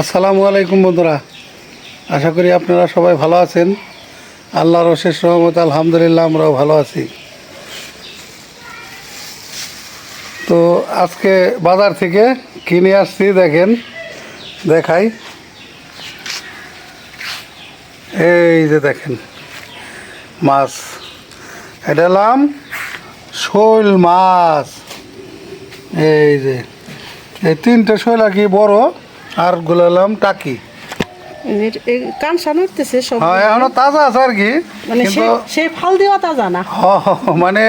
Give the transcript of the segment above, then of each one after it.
আসসালামু আলাইকুম বন্ধুরা। আশা করি আপনারা সবাই ভালো আছেন। আল্লাহর অশেষ রহমত আলহামদুলিল্লাহ আমরাও ভালো আছি। তো আজকে বাজার থেকে কিনে আসছি দেখেন, দেখাই। এই যে দেখেন, মাছ। এটা হলাম শৈল মাছ। এই যে, এই তিনটে শৈল আর কি বড়। আরগুলো হলাম টাকি কান সানাতেছে সব হ্যাঁ এখনও তাজা আছে আর কি মানে সেই ফাল দেওয়া তা জানা হ, হ, হ, মানে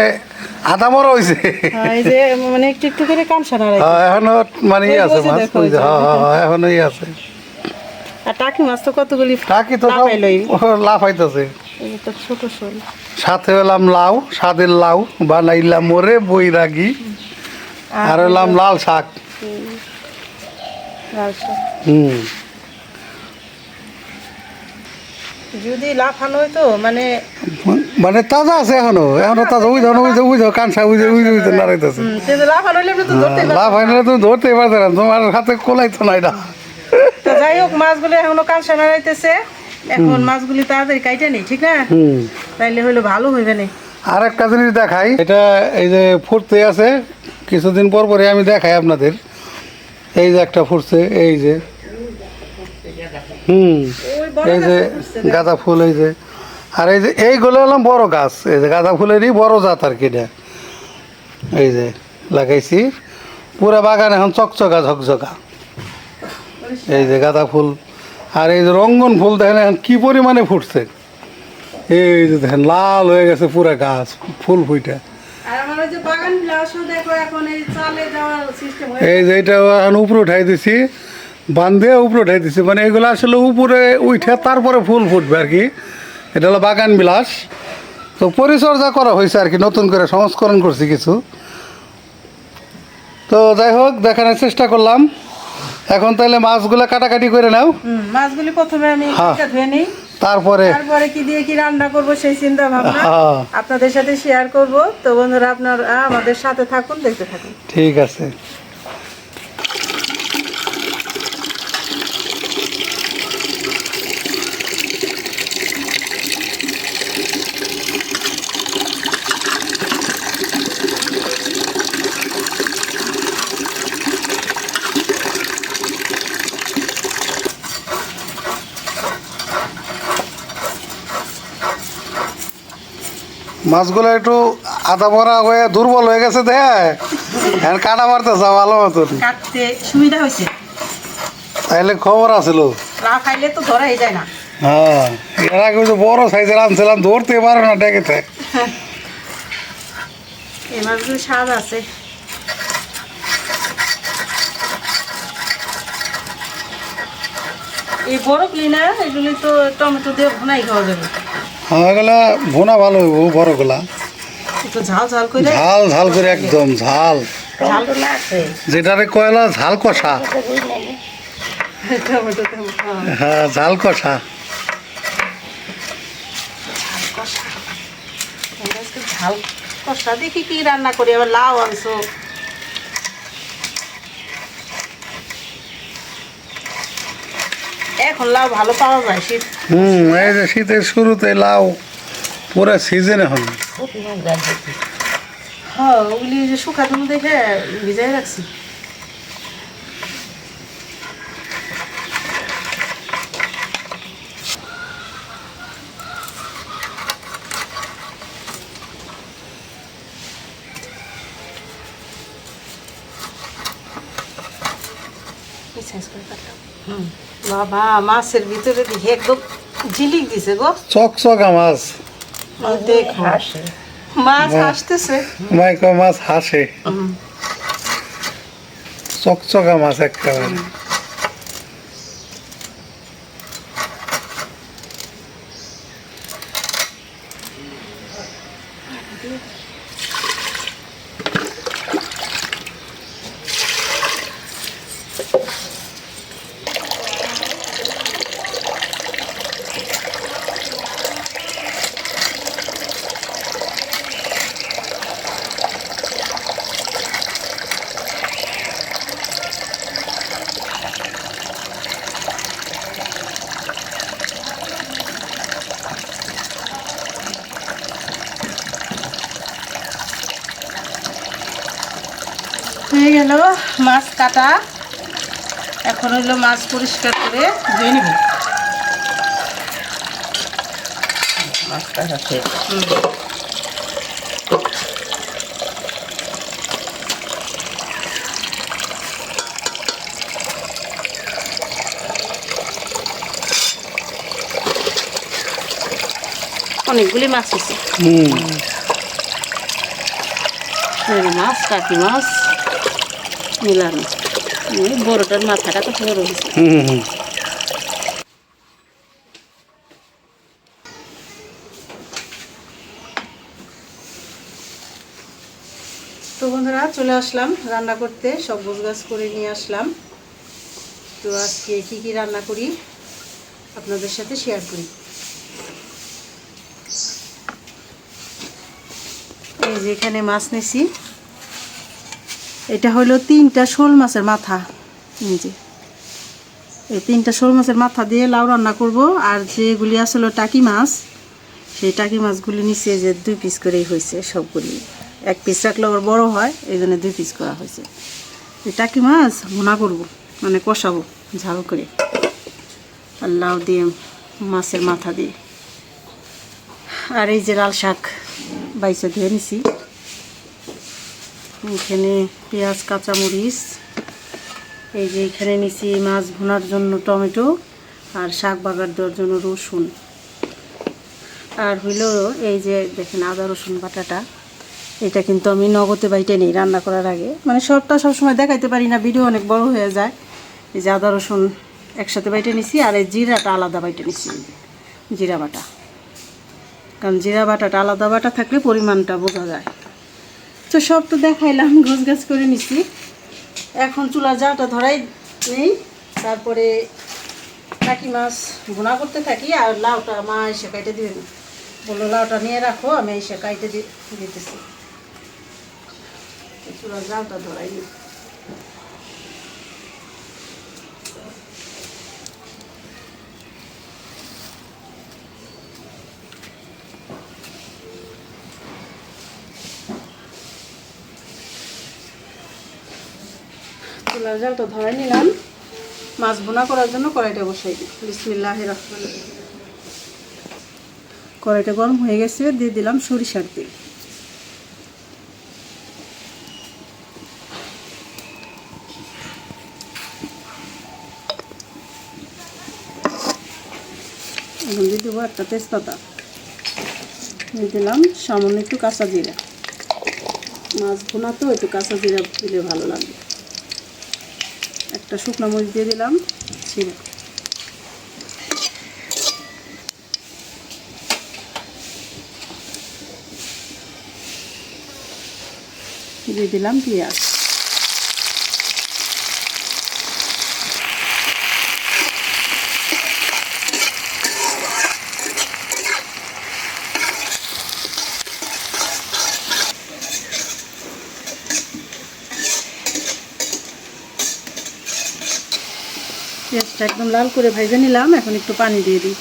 আধা মরা হয়েছে এই যে মানে একটু একটু করে কান সানা রাখে হ্যাঁ, এখনও মানে ই আছে মাছ হ্যাঁ, হ্যাঁ, হ্যাঁ, এখনও ই আছে। আর টাকি মাছ তো কতগুলি টাকি তো। লাফাইতেছে। ছোট শোল। সাথে হলাম লাউ সাদের লাউ বানাইলাম মোরে বৈরাগী। আর হলাম লাল শাক। হুম। যদি লাফানো হইতো মানে মানে তাজা আছে এখনও এখনও তাজা ওই ধরনের ওই যে ওই কানসা তো লাফানো হইলে আপনি ধরতে লাভ হয় তুমি ধরতেই পারতে না তোমার হাতে কোলাইতো না। এটা তো যাই হোক মাছগুলো এখনও কান সানা রাইতেছে এখন মাছগুলি তাড়াতাড়ি কাইটে নেই ঠিক না? তাইলে হইল ভালো হইবে না। আর একটা জিনিস দেখাই এটা এই যে ফুটতে আছে কিছুদিন পর পরে আমি দেখাই আপনাদের। এই যে একটা ফুটছে এই যে। হুম এই যে। গাঁদা ফুল এই যে। আর এই যে এইগুলো হলাম বড় গাছ এই যে গাঁদা ফুলেরই বড় জাত আর কি এটা। এই যে লাগাইছি। পুরা বাগান এখন চকচকা ঝকঝকা। এই যে গাঁদা ফুল আর এই যে রঙ্গন ফুল দেখেন এখন কী পরিমাণে ফুটছে। এই যে দেখেন লাল হয়ে গেছে পুরা গাছ ফুল ফুইটা। এই যে এটা এখন উপরে উঠাই দিছি বান্ধে উপরে উঠাই দিছি মানে এগুলো আসলে উপরে উঠে তারপরে ফুল ফুটবে আর কি। এটা হলো বাগান বিলাস। তো পরিচর্যা করা হয়েছে আর কি নতুন করে সংস্করণ করছি কিছু। তো যাই হোক দেখানোর চেষ্টা করলাম। এখন তাহলে মাছগুলো কাটাকাটি করে নাও। মাছগুলি প্রথমে আমি হ্যাঁ। ধুয়ে নিই। তারপরে? তারপরে কি দিয়ে কি রান্না করব সেই চিন্তা ভাবনা। আপনাদের সাথে শেয়ার করব। তো বন্ধুরা আপনারা আমাদের সাথে থাকুন দেখতে থাকুন। ঠিক আছে। মাছগুলো একটু আদা ভরা হয়ে দুর্বল হয়ে গেছে দেখ। এখন কাটা মারতেছে ভালো মতন। কাটতে সুবিধা হয়েছে। তাইলে খবর আছিল। না খাইলে তো ধরাই যায় না। হ্যাঁ এর আগে ওই বড় সাইজের আনছিলাম ধরতে পারে না ডেকেতে এই মাছগুলি স্বাদ আছে। এই বড় ক্লিনা এগুলি তো টমেটো দিয়ে ভুনাই খাওয়া যাবে। এগুলা ভুনা ভালো হইব বড়গুলা। ঝাল ঝাল করে ঝাল ঝাল করে একদম ঝাল। ঝাল যেটারে কয়লা ঝাল কষা। হ্যাঁ। হ্যাঁ ঝাল কষা। ঝাল কষা দেখি কি রান্না করি আবার লাউ আনছো। এখন লাউ ভালো পাওয়া যায় শীত হুম এই যে শীতের শুরুতে লাউ পুরো সিজন এখন হ্যাঁ ওগুলি যে শুকা তুমি দেখে ভিজাই রাখছি। বাবা মাছের ভিতরে দেখি একদম ঝিলিক দিছে গো। চকচকা মাছ দেখ দেখো। মাছ হাসতেছে। মাইকো মাছ হাসে। চকচকা মাছ একেবারে গেল মাছ কাটা। এখন হইল মাছ পরিষ্কার করে ধুয়ে নেব। মাছটা আছে। অনেকগুলি মাছ আছে। মাছ কাকি মাছ। মিলানো। এই বড়টার মাথাটা তো বড় হয়েছে হুম হুম তো বন্ধুরা চলে আসলাম রান্না করতে। সব গাছ করে নিয়ে আসলাম। তো আজকে কি কি রান্না করি আপনাদের সাথে শেয়ার করি। এই যে এখানে মাছ নিছি। এটা হলো তিনটা শোল মাছের মাথা। যে। এই তিনটা শোল মাছের মাথা দিয়ে লাউ রান্না করব, আর যেগুলি আসলে টাকি মাছ, সেই টাকি মাছগুলি নিচে যে দুই পিস করেই হয়েছে সবগুলি। এক পিস রাখলে আবার বড়ো হয়, এই জন্য দুই পিস করা হয়েছে। এই টাকি মাছ ভুনা করব মানে কষাবো ঝাল করে। আর লাউ দিয়ে মাছের মাথা দিয়ে। আর এই যে লাল শাক বাইসে ধুয়ে নিছি। এখানে পেঁয়াজ, কাঁচামরিচ, এই যে এখানে নিছি মাছ ভুনার জন্য টমেটো আর শাক বাগার দেওয়ার জন্য রসুন। আর হইল এই যে দেখেন আদা, রসুন বাটাটা, এটা কিন্তু আমি নগদে বাইটে নিই রান্না করার আগে। মানে সবটা সবসময় দেখাইতে পারি না, ভিডিও অনেক বড় হয়ে যায়। এই যে আদা, রসুন একসাথে বাইটে নিছি আর এই জিরাটা আলাদা বাইটে নিছি। জিরা বাটা। কারণ জিরা বাটাটা আলাদা বাটা থাকলে পরিমাণটা বোঝা যায়। তো সব তো দেখাইলাম ঘোষ গাছ করে নিছি। এখন চুলা জালটা ধরাই নেই, তারপরে কাকি মাছ গুণা করতে থাকি, আর লাউটা মা এসে কাইটে দিবে না। বলল, লাউটা নিয়ে রাখো, আমি এসে কাইটে দিতেছি। চুলা জালটা ধরাই নি। চুলার জালটা ধরে নিলাম। মাছ বোনা করার জন্য কড়াইটা বসাই দিই। বিসমিল্লাহ কড়াইটা গরম হয়ে গেছে, দিয়ে দিলাম সরিষার তেল। এখন দিয়ে দেবো একটা তেজপাতা। দিয়ে দিলাম সামান্য একটু কাঁচা জিরা। মাছ ভুনা তো একটু কাঁচা জিরা দিলে ভালো লাগবে। একটা শুকনো মরিচ দিয়ে দিলাম ছিঁড়ে। দিয়ে দিলাম পেঁয়াজ। পেঁয়াজটা একদম লাল করে ভেজে নিলাম এখন একটু পানি দিয়ে দিই।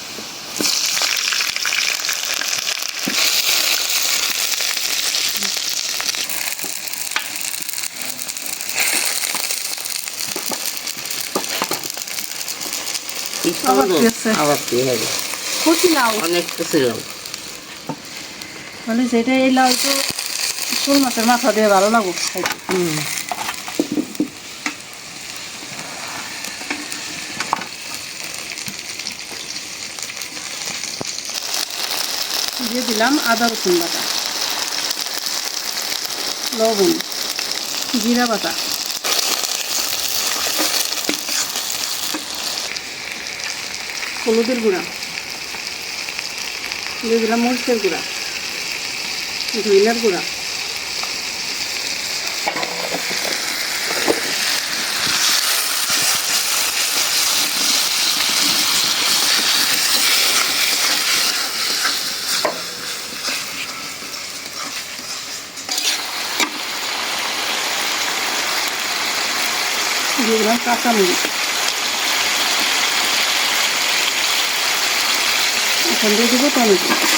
মানে যেটা এই লাউ তো শোল মাছের মাথা দিয়ে ভালো খাইতে দিয়ে দিলাম আদা রসুন বাটা, লবণ, জিরা বাটা। হলুদের গুঁড়া, দিয়ে দিলাম মরিচের গুঁড়া ধইনার গুঁড়া দিয়ে দিলাম কাঁচামরিচ এখন দিয়ে দেবো টমেটো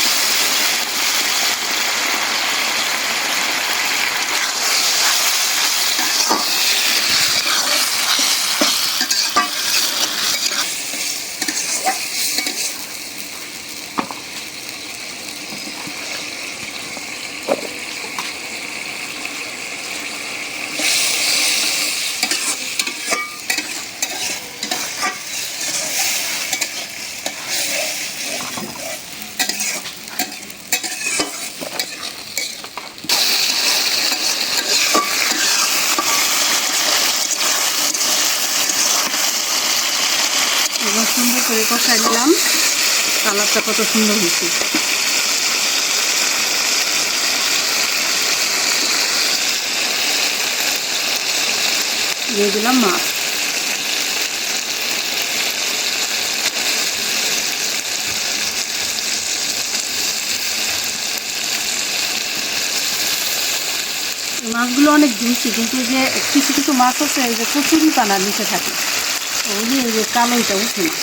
সুন্দর করে কষাই নিলাম কালারটা কত সুন্দর হয়েছে দিয়ে দিলাম মাছ এই মাছগুলো অনেক জুসি, কিন্তু এই যে কিছু কিছু মাছ আছে, এই যে কচুরি পানার নিচে থাকে। ওই যে কালোইটা উঠে না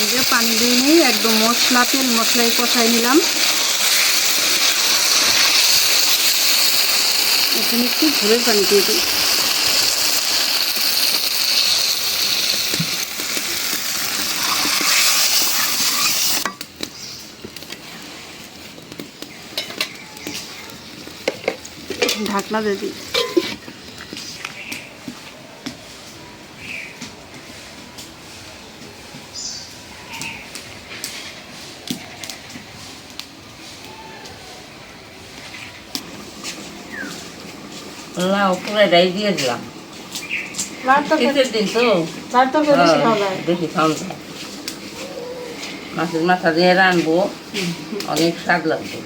এই যে পানি দিয়ে নেই একদম মশলা মশলাই কষাই নিলাম। এখানে একটু ঝোলের পানি দিয়ে দিই। ঢাকনা দিয়ে দিই। লাউ পুরাটাই দিয়ে দিলাম। শীতের দিন তো। দেখি বেশি হ্যাঁ, খাওয়া যায় বেশি খাওয়া মাছের মাথা দিয়ে রানবো অনেক স্বাদ লাগবে।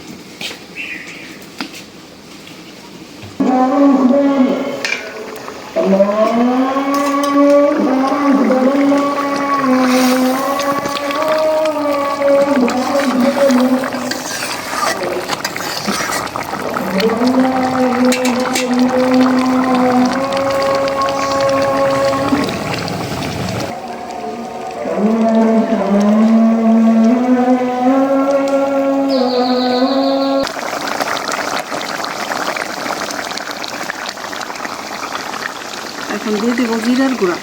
এখন দিয়ে দিব জিরার গুঁড়া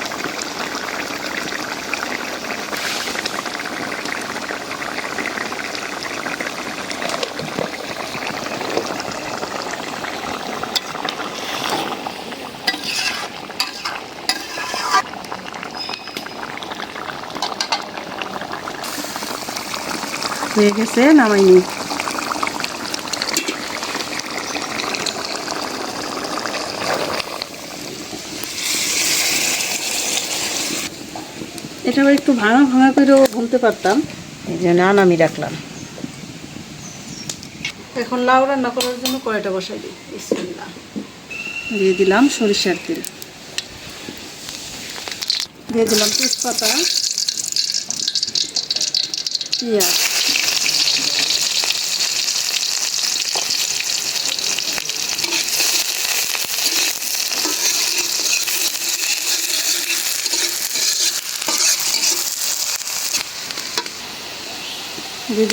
হয়ে গেছে নামাইনি এটা আবার একটু ভাঙা ভাঙা করেও ভুনতে পারতাম। এই জন্য আনামি রাখলাম। এখন লাউ রান্না করার জন্য কড়াইটা বসাই দিই। বিসমিল্লাহ। দিয়ে দিলাম সরিষার তেল। দিয়ে দিলাম তেজপাতা পেঁয়াজ।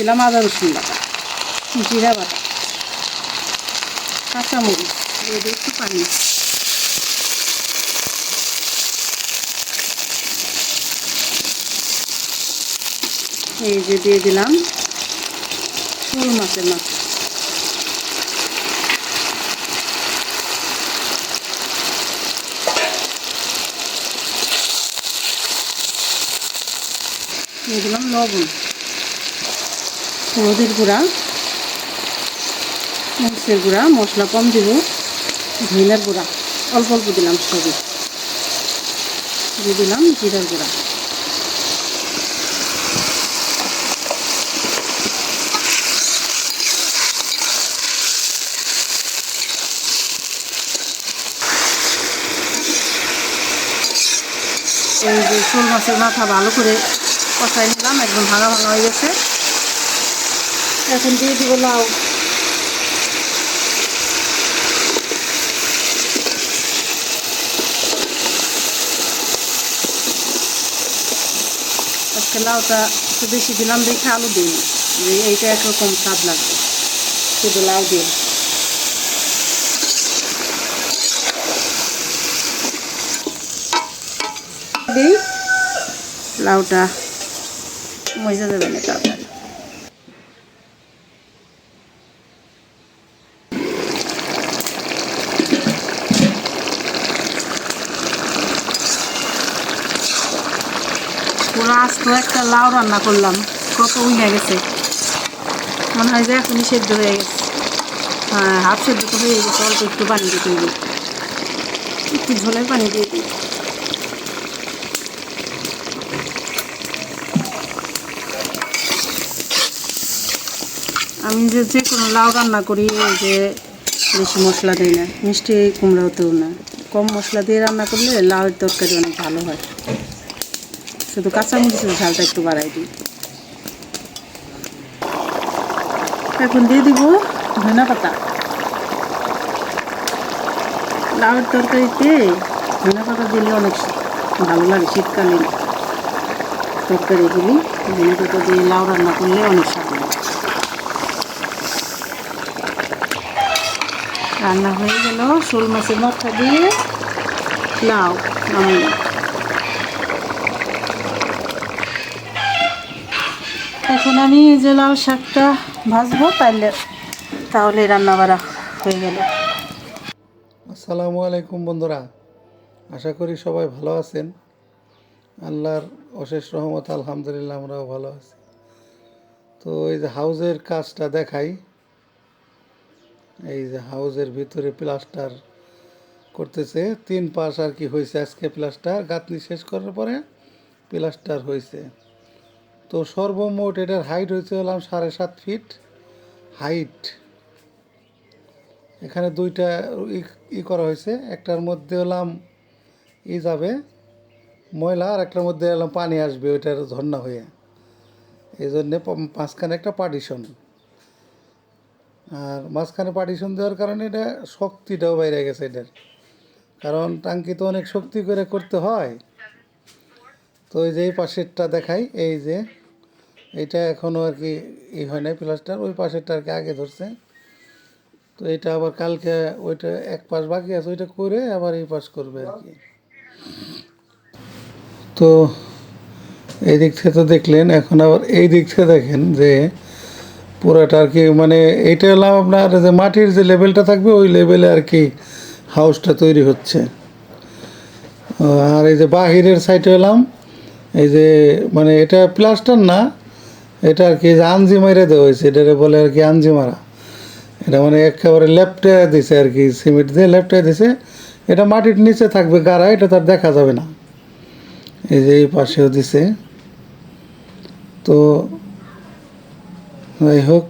দিলাম আদা রসুন বাটা, জিরা বাটা, কাঁচামরিচ একটু পানি। এই যে দিয়ে দিলাম শোল মাছের মাছ দিয়ে দিলাম লবণ। হলুদের গুঁড়া, মরিচের গুঁড়া, মশলা কম দিব ধইনার গুঁড়া, অল্প অল্প দিলাম সবই। দিয়ে দিলাম জিরার গুঁড়া। এই যে শোল মাছের মাথা ভালো করে কষাই নিলাম, একদম ভাঙা ভাঙা হয়ে গেছে। এখন দিয়ে দিব লাউ। আজকে লাউটা একটু বেশি দিলাম, দেখে আলু দিই। যে এইটা একরকম স্বাদ লাগবে। শুধু লাউ দিয়ে। দিই। লাউটা মজা যাবে না তাড়াতাড়ি আজ তো একটা লাউ রান্না করলাম। কত উইনা গেছে। মনে হয় যে এখনই সেদ্ধ হয়ে গেছে। হ্যাঁ হাফ সেদ্ধ তো হয়ে গেছে, অল্প একটু পানি দিতে হবে। একটু ঝোলের পানি দিয়ে দিই। আমি যে যে কোনো লাউ রান্না করি যে বেশি মশলা দিই না, মিষ্টি কুমড়াতেও না। কম মশলা দিয়ে রান্না করলে লাউয়ের তরকারি অনেক ভালো হয়। শুধু কাঁচামরিচের ঝালটা একটু বাড়াই দিই। এখন দিয়ে দিব ধনা পাতা। লাউয়ের তরকারিতে ধনা পাতা দিলে অনেক ভালো লাগে শীতকালীন তরকারিগুলি। ধনে পাতা দিয়ে লাউ রান্না করলে অনেক স্বাদ লাগে রান্না হয়ে গেল শোল মাছের মাথা দিয়ে লাউ। নামাই এখন আমি যে লাল শাকটা ভাজবো তাইলে তাহলে রান্না বাড়া হয়ে গেল। আসসালামু আলাইকুম বন্ধুরা, আশা করি সবাই ভালো আছেন। আল্লাহর অশেষ রহমত, আলহামদুলিল্লাহ আমরাও ভালো আছি। তো এই যে হাউজের কাজটা দেখাই। এই যে হাউজের ভিতরে প্লাস্টার করতেছে, তিন পাশ আর কি হয়েছে আজকে প্লাস্টার, গাঁথনি শেষ করার পরে প্লাস্টার হয়েছে। তো সর্বমোট এটার হাইট হয়েছে হলাম সাড়ে সাত ফিট হাইট এখানে দুইটা ই- করা হয়েছে। একটার মধ্যে হলাম ই যাবে ময়লা আর একটার মধ্যে হলাম পানি আসবে ওইটার ঝর্ণা হয়ে। এই জন্যে মাঝখানে একটা পার্টিশন আর মাঝখানে পার্টিশন দেওয়ার কারণে এটা শক্তিটাও বাইরে গেছে এটার। কারণ টাঙ্কি তো অনেক শক্তি করে করতে হয়। তো এই যে এই পাশেরটা দেখাই, এই যে এটা এখনও আর কি ই হয় নাই প্লাস্টার ওই পাশেরটা আর কি আগে ধরছে। তো এটা আবার কালকে ওইটা এক পাশ বাকি আছে, ওইটা করে আবার এই পাশ করবে আর কি। তো এই দিক থেকে তো দেখলেন, এখন আবার এই দিক থেকে দেখেন যে পুরাটা আর কি মানে এইটা হলাম আপনার যে মাটির যে লেভেলটা থাকবে, ওই লেভেলে আর কি হাউসটা তৈরি হচ্ছে। আর এই যে বাহিরের সাইডে এলাম এই যে মানে এটা প্লাস্টার না এটা আর কি যে আঞ্জি মাইরে দেওয়া হয়েছে, এটারে বলে আর কি আঞ্জি মারা। এটা মানে একেবারে লেপটে দিছে আর কি, সিমেন্ট দিয়ে লেপটে দিছে। এটা মাটির নিচে থাকবে গাড়া, এটা তার দেখা যাবে না। এই যে এই পাশেও দিছে। তো যাই হোক,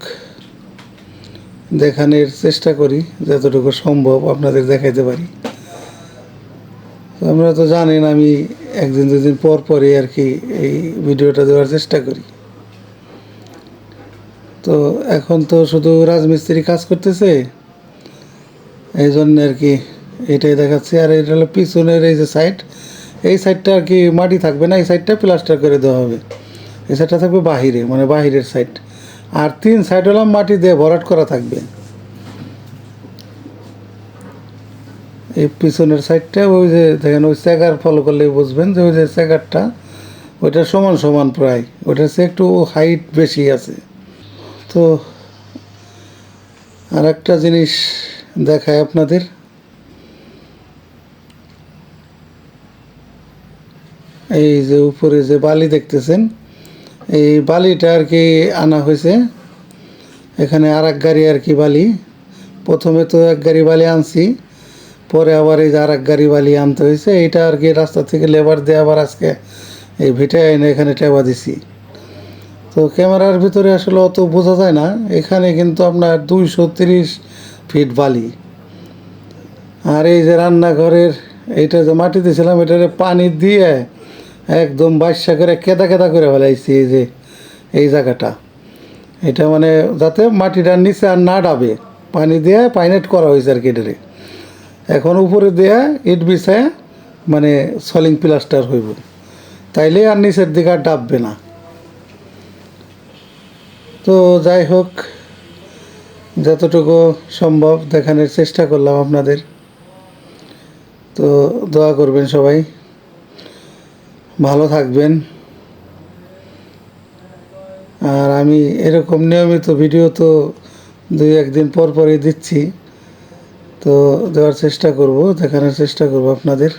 দেখানোর চেষ্টা করি, যতটুকু সম্ভব আপনাদের দেখাইতে পারি। আমরা তো জানেন আমি একদিন দুদিন পর পরই আর কি এই ভিডিওটা দেওয়ার চেষ্টা করি। তো এখন তো শুধু রাজমিস্ত্রি কাজ করতেছে। এই জন্য আর কি এটাই দেখাচ্ছে। আর এটা হলো পিছনের এই যে সাইড এই সাইডটা আর কি মাটি থাকবে না, এই সাইডটা প্লাস্টার করে দেওয়া হবে। এই সাইডটা থাকবে বাহিরে মানে বাহিরের সাইড আর তিন সাইড হলাম মাটি দিয়ে ভরাট করা থাকবে। এই পিছনের সাইডটা ওই যে দেখেন, ওই স্যাগার ফলো করলে বুঝবেন যে ওই যে স্যাগারটা ওইটা সমান সমান প্রায়। ওইটার চেয়ে একটু হাইট বেশি আছে। তো আর একটা জিনিস দেখায় আপনাদের। এই যে উপরে যে বালি দেখতেছেন, এই বালিটা আর কি আনা হয়েছে। এখানে আর এক গাড়ি আর কি বালি। প্রথমে তো এক গাড়ি বালি আনছি, পরে আবার এই যে আর এক গাড়ি বালি আনতে হয়েছে। এইটা আর কি রাস্তা থেকে লেবার দিয়ে আবার আজকে এই ভিটে এনে এখানে টেবা দিছি। তো ক্যামেরার ভিতরে আসলে অত বোঝা যায় না। এখানে কিন্তু আপনার দুইশো তিরিশ ফিট বালি। আর এই যে রান্নাঘরের, এইটা যে মাটি দিয়েছিলাম, এটারে পানি দিয়ে একদম বাসা করে কেদা কেদা করে ফেলাইছি এই যে, এই জায়গাটা। এটা মানে যাতে মাটিটা নিচে আর না ডাবে। পানি দিয়ে পাইনেট করা হয়েছে আর কি এটারে। এখন উপরে দিয়ে ইট বিছায় মানে সলিং প্লাস্টার হইব। তাইলে আর নিচের দিকে আর ডাববে না। তো যাই হোক, যতটুকু সম্ভব দেখানোর চেষ্টা করলাম আপনাদের। তো দোয়া করবেন সবাই। ভালো থাকবেন। আর আমি এরকম নিয়মিত ভিডিও তো দুই একদিন পর পরই দিচ্ছি। তো দেওয়ার চেষ্টা করব, দেখানোর চেষ্টা করব আপনাদের।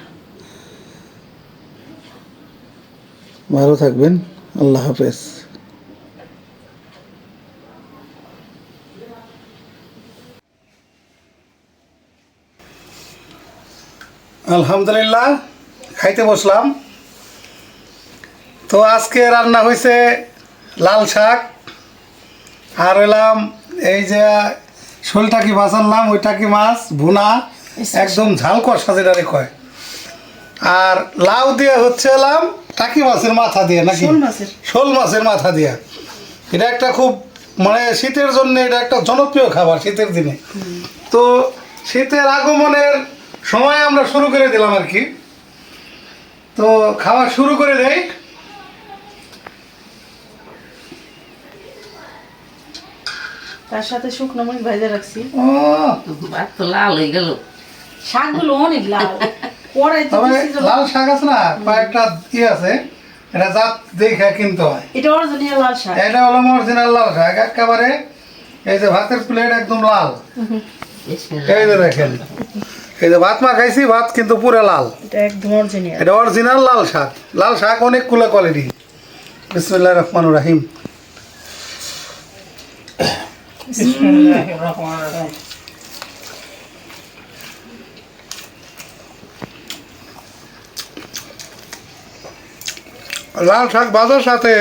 ভালো থাকবেন। আল্লাহ হাফেজ। আলহামদুলিল্লাহ খাইতে বসলাম। তো আজকে রান্না হয়েছে লাল শাক। আর এলাম এই যে শোলটাকি মাছ আনলাম ওইটাকি মাছ ভুনা একদম ঝাল কষা যেটারে কয়। আর লাউ দিয়ে হচ্ছে এলাম টাকি মাছের মাথা দিয়ে নাকি। শোল মাছের। মাথা দিয়ে। এটা একটা খুব মানে শীতের জন্য এটা একটা জনপ্রিয় খাবার শীতের দিনে। তো শীতের আগমনের সময় আমরা শুরু করে দিলাম আর কি। তো খাওয়া শুরু করে দেই। তার সাথে শুকনো মরিচ ভাজা রাখছি। ও। ভাত তো লাল হয়ে গেল। শাকগুলো অনেক লাল। লাল শাক আছে না কয়েকটা ই আছে এটা জাত দেখে কিনতে হয়। এটা অরিজিনাল লাল শাক। এটা হলো অরিজিনাল লাল শাক একেবারে এই যে ভাতের প্লেট একদম লাল। এই যে দেখেন। এই যে ভাত মা খাইছি ভাত কিন্তু পুরো লাল। এটা একদম অরিজিনাল এটা অরিজিনাল লাল শাক। লাল শাক অনেক কুলা কোয়ালিটি বিসমুল্লাহ রহমান রাহিম। লাল শাক বাজার সাথে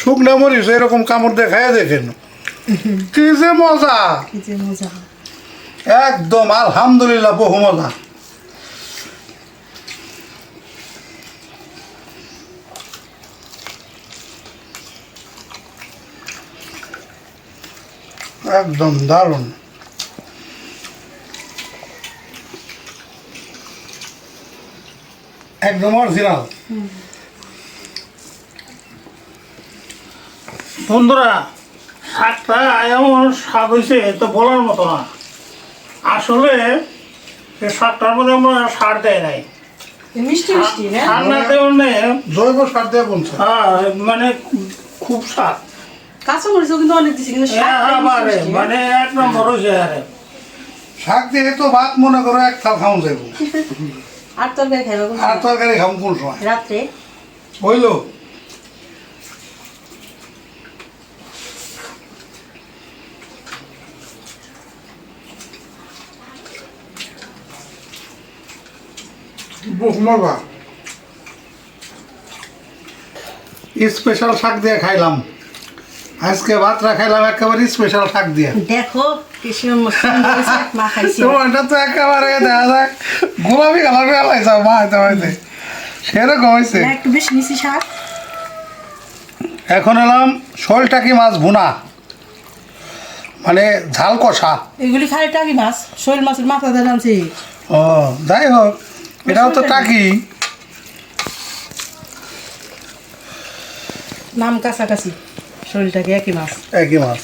শুকনো মরিচ এরকম কামড় দেখায় দেখেন। কি যে মজা। কি যে মজা। একদম আলহামদুলিল্লাহ বহু মজা একদম দারুণ। একদম অরিজিনাল বন্ধুরা শাকটা এমন স্বাদ হয়েছে তো বলার মতো না। আসলে এই শাকটার মধ্যে আমরা সার দেয় নাই। মিষ্টি মিষ্টি না? সার না দেওয়ার জৈব সার দিয়ে বলছে। মানে খুব স্বাদ কাঁচা মরিচও কিন্তু অনেক দিছি কিন্তু মিষ্টি, মানে এক নম্বর হয়েছে আরে। শাক দিয়ে তো ভাত মনে করো এক থাল খাওয়া যাব আর তরকারি খাইবা আর? তরকারি খাব কোন সময়? রাত্রে? হইল। মজা স্পেশাল শাক দিয়ে খাইলাম। আজকে খাইলাম একেবারে স্পেশাল শাক দিয়ে। দেখো কি সুন্দর সুন্দর শাক মা খাইছি। তোমারটা তো একেবারে দেখা যায়। গোলাপি কালার বেলাইছ মা হইতে হইতে। সেরকম হয়েছে একটু বেশি নিছি শাক। এখন এলাম শোলটাকি মাছ ভুনা। মানে ঝাল কষা। এগুলি খালি টাকি মাছ শোল মাছের মাথা দিয়ে ও যাই হোক। এটাও তো টাকি। নাম কাছাকাছি। শৈলটাকে একই মাছ। একই মাছ।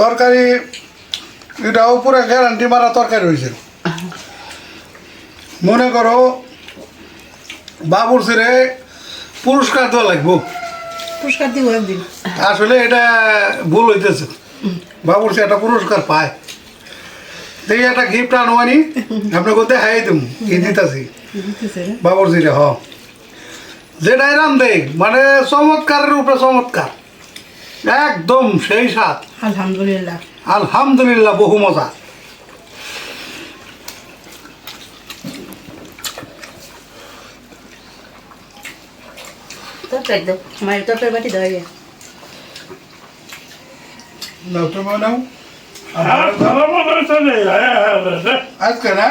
তরকারি এটাও উপরে গ্যারান্টি মারা তরকারি হয়েছে। মনে করো বাবুর ছেড়ে পুরস্কার দেওয়া লাগবো। পুরস্কার দিব একদিন। আসলে এটা ভুল হইতেছে। বাবুর একটা পুরস্কার পায়। দেখি একটা গিফট আনুমানি আপনাকে দেখাই দিম কি দিতেছি। বাবুর জিরে হ। যেটাই দেই মানে চমৎকারের উপরে চমৎকার। একদম সেই স্বাদ। আলহামদুলিল্লাহ। আলহামদুলিল্লাহ বহু মজা। মায়ের তরকারি বাটি দেওয়া যায় নাও তুমি নাও। হ্যাঁ, হ্যাঁ, হ্যাঁ, হ্যাঁ। আজকে না?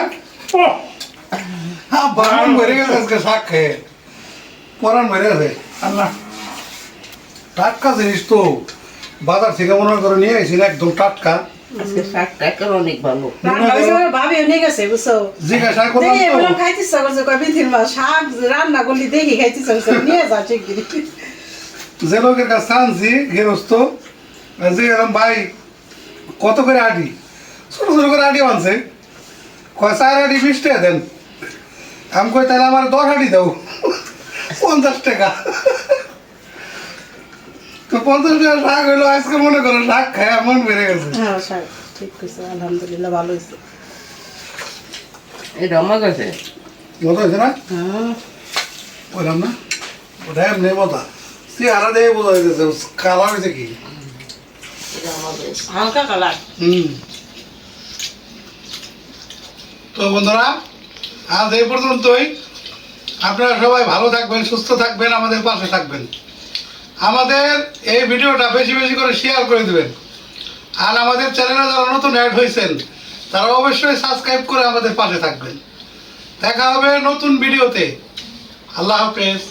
হ্যাঁ বাগান ভরে গেছে আজকে শাক খেয়ে। পরান ভরে গেছে। আল্লাহ। টাটকা জিনিস তো। বাজার থেকে মনে করে নিয়ে আসি একদম টাটকা। আজকে শাকটা একেবারে অনেক ভালো। ভাবি নিয়ে গেছে বুঝছ? জিজ্ঞাসা করলাম দেখি তো। বললাম খাইতে ইচ্ছা করছে কয় বিথির মাছ শাক রান্না করলি দেখি খাইতে ইচ্ছা করছে নিয়ে যা ঠিক যে লোকের কাছে আনছি গেরস্ত যে এরকম ভাই কত করে আটি ছোট ছোট করে আটি আনছে কয় চার আটি বিশ টাকা দেন। আমি কই তাহলে আমার দশ হাঁটি দাও। পঞ্চাশ টাকা। তো পঞ্চাশ টাকা শাক হইল আজকে মনে করো শাক খায় মন বেড়ে গেছে। হ্যাঁ শাক ঠিক কইছে আলহামদুলিল্লাহ ভালো হয়েছে এটা মজা আছে মজা হয়েছে না? হুম বললাম না। ওটা এমনি মজা। চেহারা দেখে বোঝা যাইতেছে কালা হয়েছে কি। হালকা কালার। হুম। তো বন্ধুরা আজ এই পর্যন্তই। আপনারা সবাই ভালো থাকবেন সুস্থ থাকবেন আমাদের পাশে থাকবেন। আমাদের এই ভিডিওটা বেশি বেশি করে শেয়ার করে দেবেন। আর আমাদের চ্যানেলে যারা নতুন অ্যাড হয়েছেন, তারা অবশ্যই সাবস্ক্রাইব করে আমাদের পাশে থাকবেন। দেখা হবে নতুন ভিডিওতে। আল্লাহ হাফেজ।